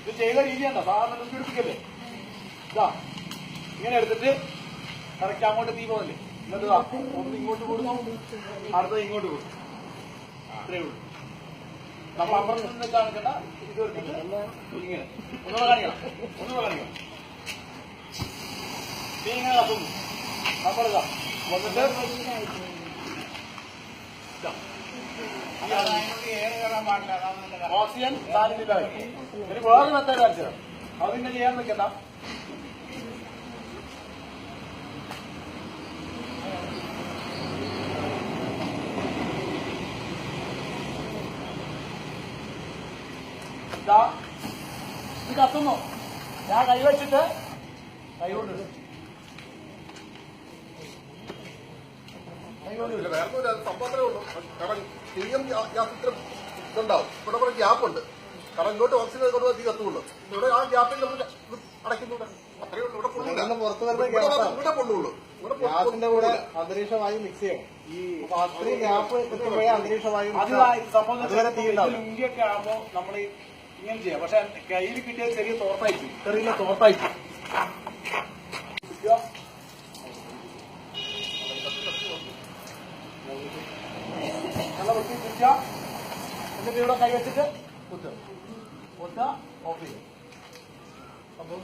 ഇത് ചെയ്ത രീതിയാണോ? സാധാരണ നമുക്ക് എടുപ്പിക്കല്ലേ ഇതാ ഇങ്ങനെ എടുത്തിട്ട് കറക്റ്റ് അങ്ങോട്ട് തീ പോകല്ലേ എന്നിട്ട് ഒന്ന് ഇങ്ങോട്ട് കൊടുക്കും അടുത്തത് ഇങ്ങോട്ട് കൊടുക്കും അത്രേ ഉള്ളൂ. നമ്മൾ അപ്പുറത്ത് നിന്ന് കാണിക്കണ്ട ഇത് എടുത്തിട്ട് ഇങ്ങനെ. ഒന്നുകൂടെ കാണിക്കണം. ഒന്നുകൂടെ കാണിക്കണം. തീ ഇങ്ങനെ കത്തുന്നു. നമ്മളിതാ വന്നിട്ട്. ഓക്സിജൻ സാന്നിധ്യമായി ഇനി വേറെ മെത്തേഡ് കാണിച്ചത് അതിങ്ങനെ ചെയ്യാൻ നിൽക്കണ്ട. ഇതാ കത്തുന്നു. ഞാൻ കൈവച്ചിട്ട് കൈ ഇല്ല, വേറെ. സംഭവത്തിലേ ഉള്ളൂ. കാരണം തീയും ഗ്യാ- ഗ്യാസ് ഇത്ര ഇതുണ്ടാവും. ഇവിടെ കുറെ ഗ്യാപ്പ് ഉണ്ട്. കാരണം ഇങ്ങോട്ട് ഓക്സിജൻ കൊണ്ട് തീ കത്തുള്ളൂ ഇവിടെ ആ ഗ്യാപ്പിൽ നമ്മൾ അടയ്ക്കുന്നുണ്ട്. അത്രയേ ഉള്ളൂ. ഇവിടെ. പുറത്ത് വരുന്ന ഇവിടെ പൊള്ളുള്ളൂ ഗ്യാസിന്റെ കൂടെ പൊള്ളൂല. മിക്സ് ചെയ്യണം. ഈ അത്രയും ഗ്യാപ്പ് എത്തുമ്പോഴേ അന്തരീക്ഷ വായു mix അത് ആവും. ഈ സംഭവം അതുവരെ തീ ഉണ്ടാവും ലുങ്കിയൊക്കെ ആകുമ്പോ നമ്മൾ ഇങ്ങനെ ചെയ്യാം. പക്ഷെ കയ്യിൽ കിട്ടിയ ചെറിയ തോർത്തായിരിക്കും. ചെറിയ തോർത്തായിരിക്കും. നല്ല വൃത്തി എന്നിട്ട് ഇവിടെ കൈ വെച്ചിട്ട് കുത്തുക കുത്തുക ഓഫ് ചെയ്യും. സംഭവം